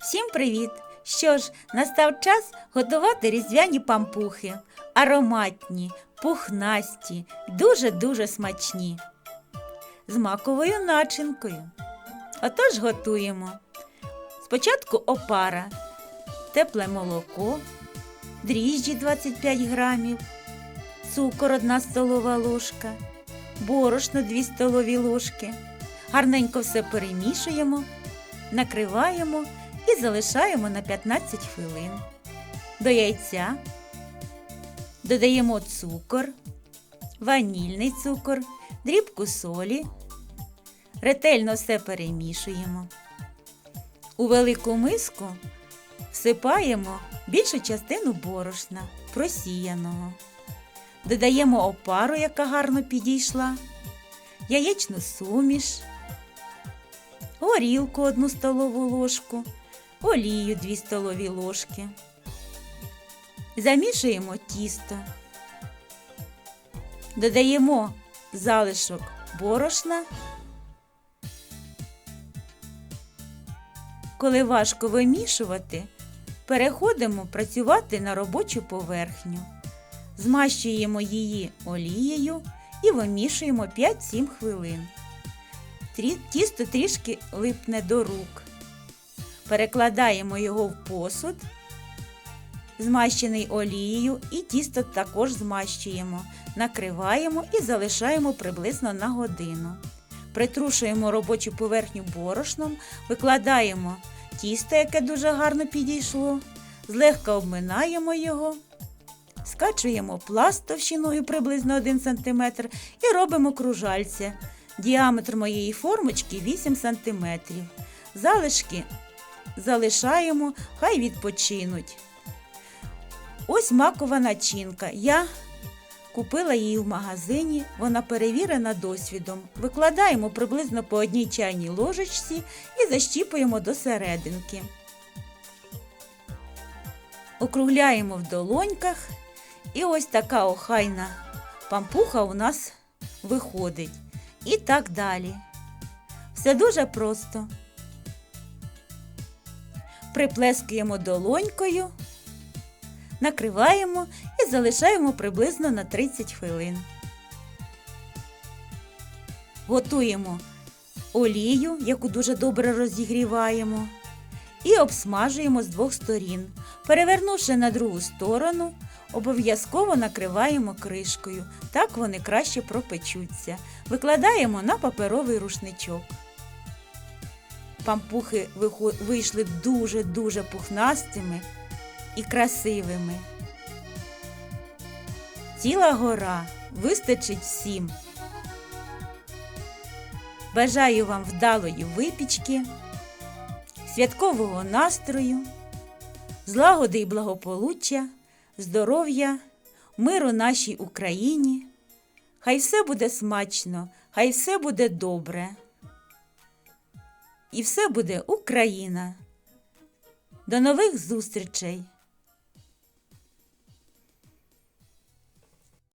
Всім привіт! Що ж, настав час готувати різдвяні пампухи. Ароматні, пухнасті, дуже-дуже смачні. З маковою начинкою. Отож готуємо. Спочатку опара, тепле молоко, дріжджі 25 грамів, цукор 1 столова ложка, борошно 2 столові ложки. Гарненько все перемішуємо, накриваємо і залишаємо на 15 хвилин. До яйця додаємо цукор, ванільний цукор, дрібку солі. Ретельно все перемішуємо. У велику миску всипаємо більшу частину борошна, просіяного. Додаємо опару, яка гарно підійшла, яєчну суміш, горілку 1 столову ложку, олію 2 столові ложки. Замішуємо тісто. Додаємо залишок борошна. Коли важко вимішувати, переходимо працювати на робочу поверхню. Змащуємо її олією і вимішуємо 5-7 хвилин. Тісто трішки липне до рук. Перекладаємо його в посуд, змащений олією, і тісто також змащуємо, накриваємо і залишаємо приблизно на годину. Притрушуємо робочу поверхню борошном, викладаємо тісто, яке дуже гарно підійшло, злегка обминаємо його, скачуємо пласт товщиною приблизно 1 см і робимо кружальця. Діаметр моєї формочки 8 см. Залишки залишаємо, хай відпочинуть. Ось макова начинка. Я купила її в магазині, вона перевірена досвідом. Викладаємо приблизно по одній чайній ложечці і защіпуємо до серединки. Округляємо в долоньках, і ось така охайна пампуха у нас виходить. І так далі. Все дуже просто. Приплескуємо долонькою, накриваємо і залишаємо приблизно на 30 хвилин. Готуємо олію, яку дуже добре розігріваємо, і обсмажуємо з двох сторін. Перевернувши на другу сторону, обов'язково накриваємо кришкою. Так вони краще пропечуться. Викладаємо на паперовий рушничок. Пампухи вийшли дуже-дуже пухнастими і красивими. Ціла гора вистачить всім. Бажаю вам вдалої випічки, святкового настрою, злагоди і благополуччя, здоров'я, миру нашій Україні. Хай все буде смачно, хай все буде добре. І все буде Україна. До нових зустрічей!